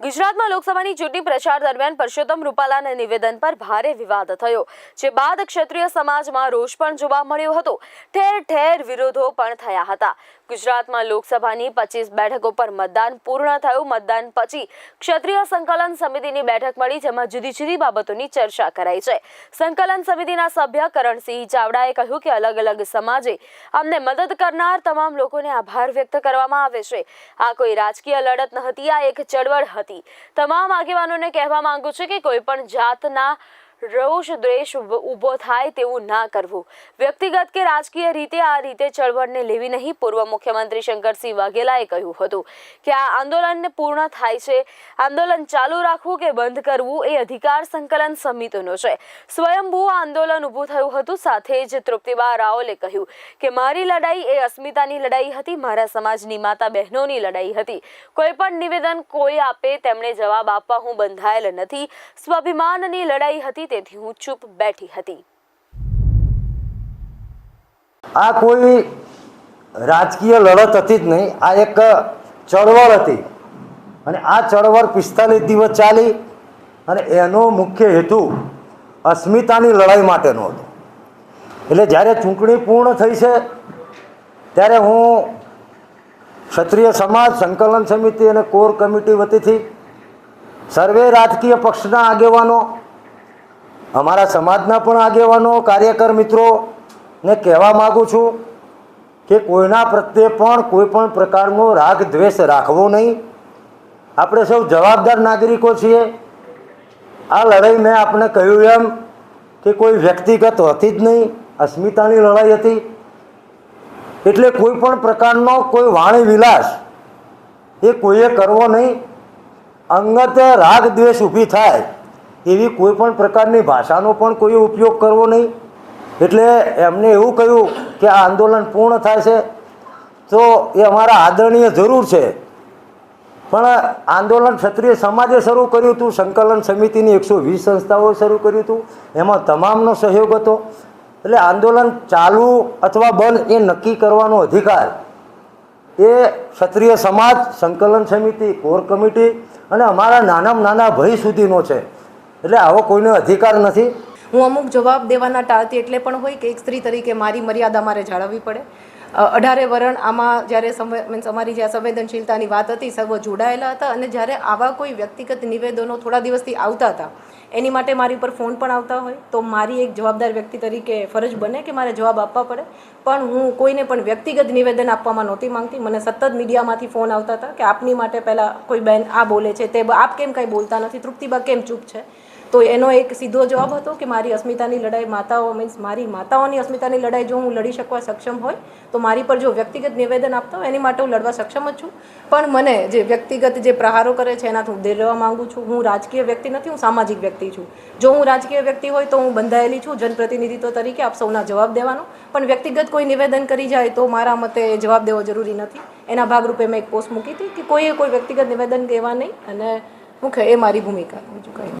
ગુજરાતમાં લોકસભાની ચૂંટણી પ્રચાર દરમિયાન પરસોત્તમ રૂપાલાના નિવેદન પર ભારે વિવાદ થયો, જે બાદ ક્ષત્રિય સમાજમાં રોષ પણ જોવા મળ્યો હતો. ઠેર ઠેર વિરોધો પણ થયા હતા. ગુજરાતમાં લોકસભાની પચીસ બેઠકો પર મતદાન પૂર્ણ થયું. મતદાન પછી ક્ષત્રિય સંકલન સમિતિની બેઠક મળી, જેમાં જુદી જુદી બાબતોની ચર્ચા કરાઈ છે. સંકલન સમિતિના સભ્ય કરણસિંહ ચાવડાએ કહ્યું કે અલગ અલગ સમાજે અમને મદદ કરનાર તમામ લોકોને આભાર વ્યક્ત કરવામાં આવે છે. આ કોઈ રાજકીય લડત ન હતી, આ એક ચળવળ હતી. તમામ આગેવાનોને કહેવા માંગુ છું કે કોઈ પણ જાતના રોષ દ્વેષ ઊભો થાય તેવું ના કરવું. વ્યક્તિગત કે રાજકીય રીતે આ રીતે ચળવળને લેવી નહીં, પૂર્વ મુખ્યમંત્રી શંકરસિંહ વાઘેલાએ કહ્યું હતું કે આ આંદોલનને પૂર્ણ થાય છે. આંદોલન ચાલુ રાખવું કે બંધ કરવું એ અધિકાર સંકલન સમિતિનો છે. સ્વયંભૂ આંદોલન ઊભું થયું હતું, સાથે જ તૃપ્તિબા રાઓલે કહ્યું કે મારી લડાઈ એ અસ્મિતાની લડાઈ હતી, મારા સમાજની માતા બહેનોની લડાઈ હતી. કોઈ પણ નિવેદન કોઈ આપે, તેમણે જવાબ આપવા હું બંધાયેલ નથી. સ્વાભિમાનની લડાઈ હતી તેથી હું ચૂપ બેઠી હતી. આ કોઈ રાજકીય લડત હતી જ નહીં. આ એક ચળવળ હતી. અને આ ચળવળ પિસ્તાલીસ દિવસ ચાલી અને એનો મુખ્ય હેતુ અસ્મિતાની લડાઈ માટેનો હતો. એટલે જ્યારે ચૂંટણી પૂર્ણ થઈ છે, ત્યારે હું ક્ષત્રિય સમાજ સંકલન સમિતિ અને કોર કમિટી વતીથી સર્વે રાજકીય પક્ષના આગેવાનો અમારા સમાજના પણ આગેવાનો, કાર્યકર મિત્રોને કહેવા માગું છું કે કોઈના પ્રત્યે પણ કોઈ પણ પ્રકારનો રાગ દ્વેષ રાખવો નહીં. આપણે સૌ જવાબદાર નાગરિકો છીએ. આ લડાઈ મેં આપને કહ્યું એમ કે કોઈ વ્યક્તિગત હતી જ નહીં. અસ્મિતાની લડાઈ હતી. એટલે કોઈ પણ પ્રકારનો કોઈ વાણી વિલાસ એ કોઈએ કરવો નહીં. અંગત રાગ દ્વેષ ઊભી થાય. એવી કોઈ પણ પ્રકારની ભાષાનો પણ કોઈ ઉપયોગ કરવો નહીં. એટલે એમને એવું કહ્યું કે આ આંદોલન પૂર્ણ થાય છે, તો એ અમારા આદરણીય જરૂર છે. પણ આંદોલન ક્ષત્રિય સમાજે શરૂ કર્યું હતું, સંકલન સમિતિની એકસો વીસ સંસ્થાઓએ શરૂ કર્યું હતું, એમાં તમામનો સહયોગ હતો. એટલે આંદોલન ચાલુ અથવા બંધ એ નક્કી કરવાનો અધિકાર એ ક્ષત્રિય સમાજ, સંકલન સમિતિ, કોર કમિટી અને અમારા નાનામાં નાના ભય સુધીનો છે. એટલે આવો કોઈનો અધિકાર નથી. હું અમુક જવાબ દેવાના ટાળતી એટલે પણ હોય કે એક સ્ત્રી તરીકે મારી મર્યાદા મારે જાળવવી પડે. અઢારે વરણ આમાં જ્યારે મીન્સ અમારી જે આ સંવેદનશીલતાની વાત હતી, સર્વ જોડાયેલા હતા અને જ્યારે આવા કોઈ વ્યક્તિગત નિવેદનો થોડા દિવસથી આવતા હતા, એની માટે મારી ઉપર ફોન પણ આવતા હોય. તો મારી એક જવાબદાર વ્યક્તિ તરીકે ફરજ બને કે મારે જવાબ આપવા પડે. પણ હું કોઈને પણ વ્યક્તિગત નિવેદન આપવામાં નહોતી માંગતી. મને સતત મીડિયામાંથી ફોન આવતા હતા કે આપની માટે પહેલાં કોઈ બેન આ બોલે છે, તે આપ કેમ કંઈ બોલતા નથી? તૃપ્તિબા કેમ ચૂપ છે? તો એનો એક સીધો જવાબ હતો કે મારી અસ્મિતાની લડાઈ માતાઓ મીન્સ મારી માતાઓની અસ્મિતાની લડાઈ જો હું લડી શકવા સક્ષમ હોય, તો મારી પર જો વ્યક્તિગત નિવેદન આપતા હોય, એની માટે હું લડવા સક્ષમ જ છું. પણ મને જે વ્યક્તિગત જે પ્રહારો કરે છે, એનાથી હું દેરવા માંગુ છું. હું રાજકીય વ્યક્તિ નથી, હું સામાજિક વ્યક્તિ છું. જો હું રાજકીય વ્યક્તિ હોય, તો હું બંધાયેલી છું જનપ્રતિનિધિત્વ તરીકે આપ સૌના જવાબ દેવાનો. પણ વ્યક્તિગત કોઈ નિવેદન કરી જાય, તો મારા મતે જવાબ દેવો જરૂરી નથી. એના ભાગરૂપે મેં એક પોસ્ટ મૂકી હતી કે કોઈએ કોઈ વ્યક્તિગત નિવેદન દેવા નહીં અને મુખ્ય એ મારી ભૂમિકા કંઈ નહીં.